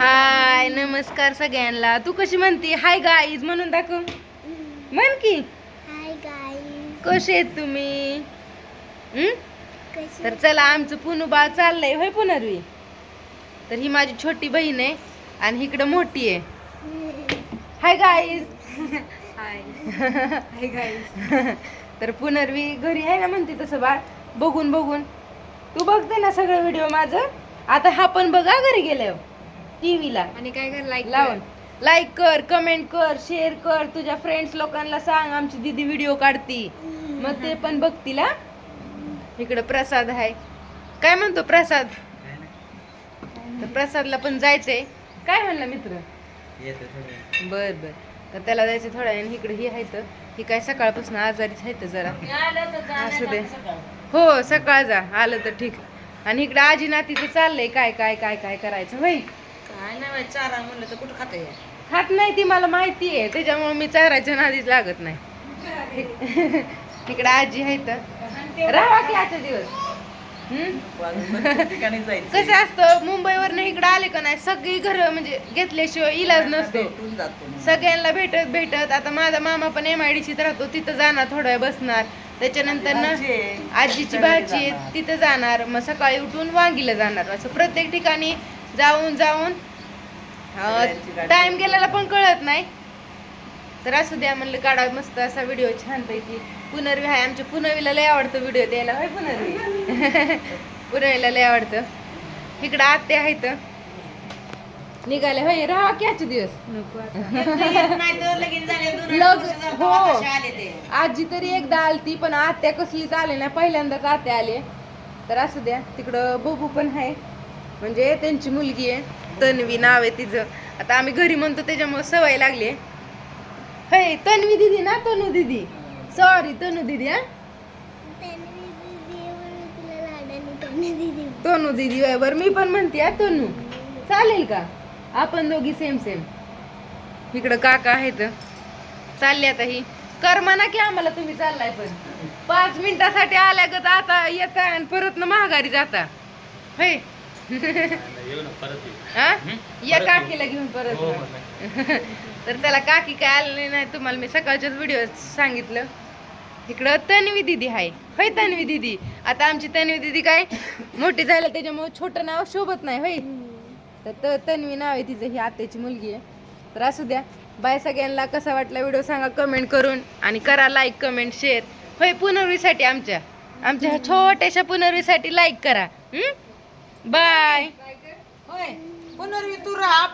हाय नमस्कार सगळ्यांना. तू कशी म्हणती? हाय गाईज म्हणून दाखव. म्हण की. हाय गाईज कसे आहेत तुम्ही? हं? तर चला आमचं पुनू बाळ चाललंय. होय पुनर्वी? तर ही माझी छोटी बहीण आहे आणि इकडं मोठी आहे. Hi guys hi. तर पुनर्वी घरी आहे ना म्हणते तसं बाळ? बघून बघून. तू बघते ना सगळं व्हिडिओ माझं? आता हा पण बघा घरी गेल्यावर. टीव्हीला. आणि काय कर लाईक लावून. लाईक कर कमेंट कर शेअर कर. तुझ्या फ्रेंड्स लोकांना सांग आमची दीदी व्हिडिओ काढती. मग ते पण बघतील हा? इकडं प्रसाद आहे. काय म्हणतो प्रसाद? तर प्रसादला पण जायचंय. काय म्हणला मित्र? बर बर. तर त्याला जायचं थोड्या वेळाने. इकडे ही आहे तर. ही काय सकाळपासून आजारीच आहे तर जरा. असू दे. हो सकाळ जा. आलं तर ठीक. आणि इकडे आजी नातीचं चाललंय. काय काय काय काय करायचं? होय? काय नाही चारा म्हणलं तर कुठं खाते? खात नाही ती मला माहिती आहे. त्याच्यामुळे मी चारायच्या नादीच लागत नाही. इकडे आजी आहे तर राहा की आजचा दिवस. हम्म? कसं असतं मुंबईवर इकडे आले का नाही सगळी घर म्हणजे घेतल्याशिवाय इलाज नसतो. सगळ्यांना भेटत भेटत. आता माझा मामा पण एम आय डी राहतो तिथं जाणार थोडा वेळ बसणार. त्याच्यानंतर ना आजीची भाजी आहे, तिथं जाणार. मग सकाळी उठून वांगीला जाणार. असं प्रत्येक ठिकाणी जाऊन जाऊन टाइम गेलेला पण कळत नाही. तर असं द्या म्हणलं काढा मस्त असा व्हिडिओ छान पैकी पुनर्वी आहे आमच्या पुनर्वीला लय आवडतं व्हिडिओ द्यायला. होय पुनर्वी? पुनर्वीला लय आवडतं. इकडं आत्या आहेत. निघाले होय राहा की आजचे दिवस. लग हो. आजी तरी एकदा आलती पण आत्या कसलीच आले नाही. पहिल्यांदाच आत्या आले. तर असू द्या तिकडं बबू पण आहे. म्हणजे त्यांची मुलगी आहे. तन्वी नाव आहे तिचं. आता आम्ही घरी म्हणतो त्याच्यामुळे सवय लागली आहे. हे तन्वी दिदी ना तनू दिदी? सॉरी तनू दिदी हा? तनू दिदी होय बरं मी पण म्हणते हा तनू. चालेल का? आपण दोघी सेम सेम इकडं काका आहेत. चालले आता ही. कर म्हणा की आम्हाला तुम्ही चाललाय पण. पाच मिनिटासाठी आल्या गत आता येता आणि परत ना महागारी जाता. होय? या काकीला घेऊन परत तर त्याला काकी काय आले नाही तुम्हाला मी सकाळच्याच व्हिडिओ सांगितलं. इकडं तन्वी दिदी आहे होय तन्वी दिदी. आता आमची तन्वी दिदी काय मोठी झालं त्याच्यामुळे छोटं नाव शोभत नाही होय. तर त- तन्वी नाव आहे तिचं ही आत्याची मुलगी आहे. तर असू द्या. बाय सगळ्यांना कसा वाटला व्हिडिओ सांगा कमेंट करून. आणि करा लाईक कमेंट शेअर होय पुनर्वीसाठी आमच्या. आमच्या छोट्याशा पुनर्वीसाठी लाईक करा. बाय. होय. पुनर्वी तू राहा.